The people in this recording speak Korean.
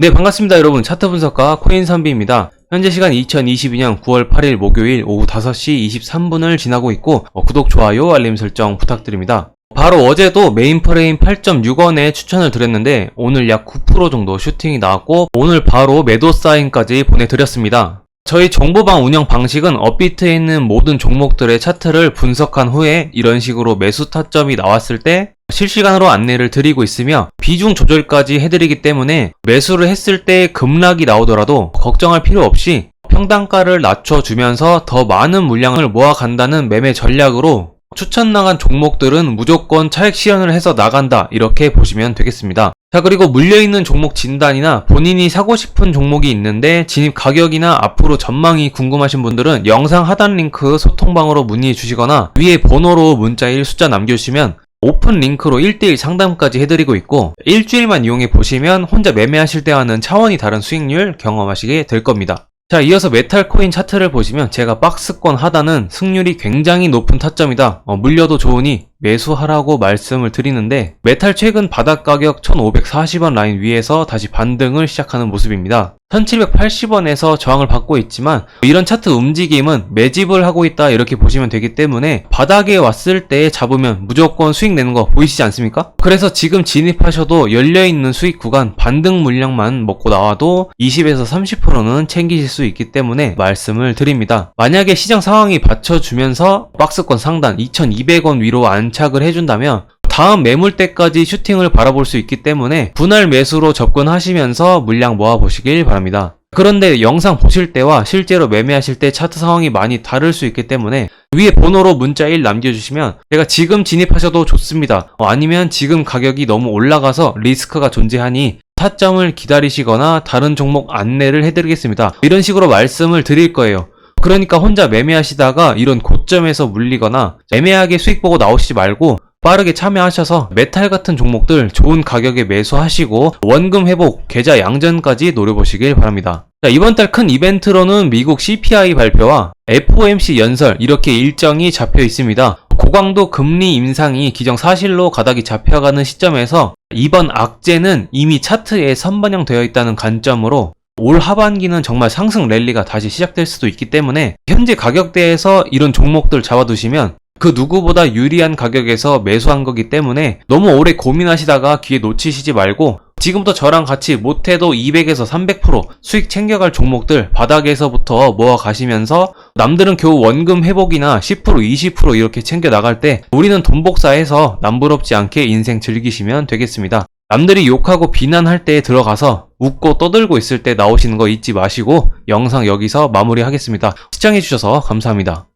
네, 반갑습니다, 여러분. 차트 분석가 코인 선비입니다. 현재 시간 2022년 9월 8일 목요일 오후 5시 23분을 지나고 있고, 어, 구독, 좋아요, 알림 설정 부탁드립니다. 바로 어제도 메인 프레임 8.6원에 추천을 드렸는데, 오늘 약 9% 정도 슈팅이 나왔고, 오늘 바로 매도 사인까지 보내드렸습니다. 저희 정보방 운영 방식은 업비트에 있는 모든 종목들의 차트를 분석한 후에 이런 식으로 매수 타점이 나왔을 때 실시간으로 안내를 드리고 있으며 비중 조절까지 해드리기 때문에 매수를 했을 때 급락이 나오더라도 걱정할 필요 없이 평단가를 낮춰주면서 더 많은 물량을 모아간다는 매매 전략으로 추천 나간 종목들은 무조건 차익 실현을 해서 나간다 이렇게 보시면 되겠습니다. 자 그리고 물려있는 종목 진단이나 본인이 사고 싶은 종목이 있는데 진입 가격이나 앞으로 전망이 궁금하신 분들은 영상 하단 링크 소통방으로 문의 주시거나 위에 번호로 문자 1 숫자 남겨주시면 오픈 링크로 1대1 상담까지 해드리고 있고 일주일만 이용해 보시면 혼자 매매하실 때와는 차원이 다른 수익률 경험하시게 될 겁니다. 자, 이어서 메탈 코인 차트를 보시면 제가 박스권 하단은 승률이 굉장히 높은 타점이다. 어, 물려도 좋으니 매수하라고 말씀을 드리는데 메탈 최근 바닥 가격 1540원 라인 위에서 다시 반등을 시작하는 모습입니다. 1780원에서 저항을 받고 있지만 이런 차트 움직임은 매집을 하고 있다 이렇게 보시면 되기 때문에 바닥에 왔을 때 잡으면 무조건 수익 내는 거 보이시지 않습니까? 그래서 지금 진입하셔도 열려있는 수익 구간 반등 물량만 먹고 나와도 20에서 30%는 챙기실 수 있기 때문에 말씀을 드립니다. 만약에 시장 상황이 받쳐주면서 박스권 상단 2200원 위로 안 착을 해준다면 다음 매물 때까지 슈팅을 바라볼 수 있기 때문에 분할 매수로 접근하시면서 물량 모아보시길 바랍니다. 그런데 영상 보실 때와 실제로 매매하실 때 차트 상황이 많이 다를 수 있기 때문에 위에 번호로 문자 1 남겨주시면 제가 지금 진입하셔도 좋습니다. 어, 아니면 지금 가격이 너무 올라가서 리스크가 존재하니 타점을 기다리시거나 다른 종목 안내를 해드리겠습니다. 이런 식으로 말씀을 드릴 거예요. 그러니까 혼자 매매하시다가 이런 고점에서 물리거나 애매하게 수익 보고 나오시지 말고 빠르게 참여하셔서 메탈 같은 종목들 좋은 가격에 매수하시고 원금 회복, 계좌 양전까지 노려보시길 바랍니다. 자, 이번 달 큰 이벤트로는 미국 CPI 발표와 FOMC 연설 이렇게 일정이 잡혀 있습니다. 고강도 금리 인상이 기정 사실로 가닥이 잡혀가는 시점에서 이번 악재는 이미 차트에 선반영되어 있다는 관점으로 올 하반기는 정말 상승 랠리가 다시 시작될 수도 있기 때문에 현재 가격대에서 이런 종목들 잡아두시면 그 누구보다 유리한 가격에서 매수한 거기 때문에 너무 오래 고민하시다가 기회 놓치시지 말고 지금부터 저랑 같이 못해도 200에서 300% 수익 챙겨갈 종목들 바닥에서부터 모아 가시면서 남들은 겨우 원금 회복이나 10% 20% 이렇게 챙겨 나갈 때 우리는 돈 복사해서 남부럽지 않게 인생 즐기시면 되겠습니다. 남들이 욕하고 비난할 때에 들어가서 웃고 떠들고 있을 때 나오시는 거 잊지 마시고 영상 여기서 마무리하겠습니다. 시청해주셔서 감사합니다.